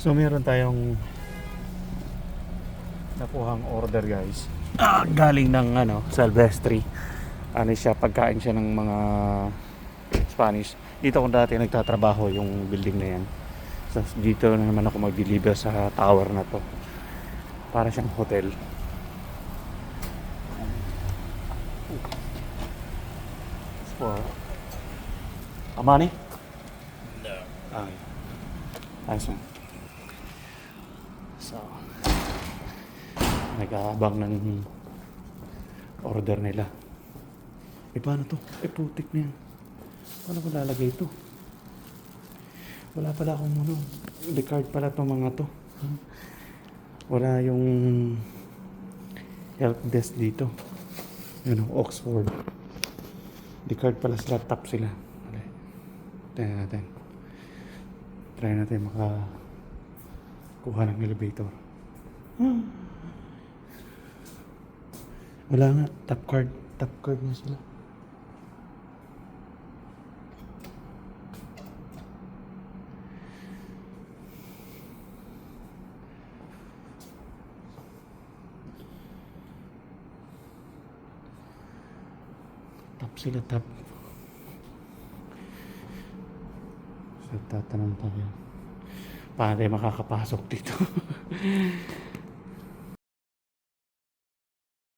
So meron tayong nakuhang order guys. Ah, galing ng ano, Silvestri. Ano siya, pagkain siya ng mga Spanish. Dito kung dati nagtatrabaho yung building na yan. So, dito na naman ako mag-deliver sa tower na to. Para siyang hotel. For Amani? No. Okay. Ayos na. So, nag-aabang ng order nila. Eh, paano to? Eh, putik na yan. Paano ko lalagay ito? Wala pala akong ano. Decard pala itong mga to. Wala yung help desk dito. Ano, Oxford. Decard pala sila, top sila. Tingnan natin. Try natin maka kuha ng elevator. Hmm. Wala nga, top card. Top card na sila. Top sila, top. So, tatanong tayo. Tayo makakapasok dito?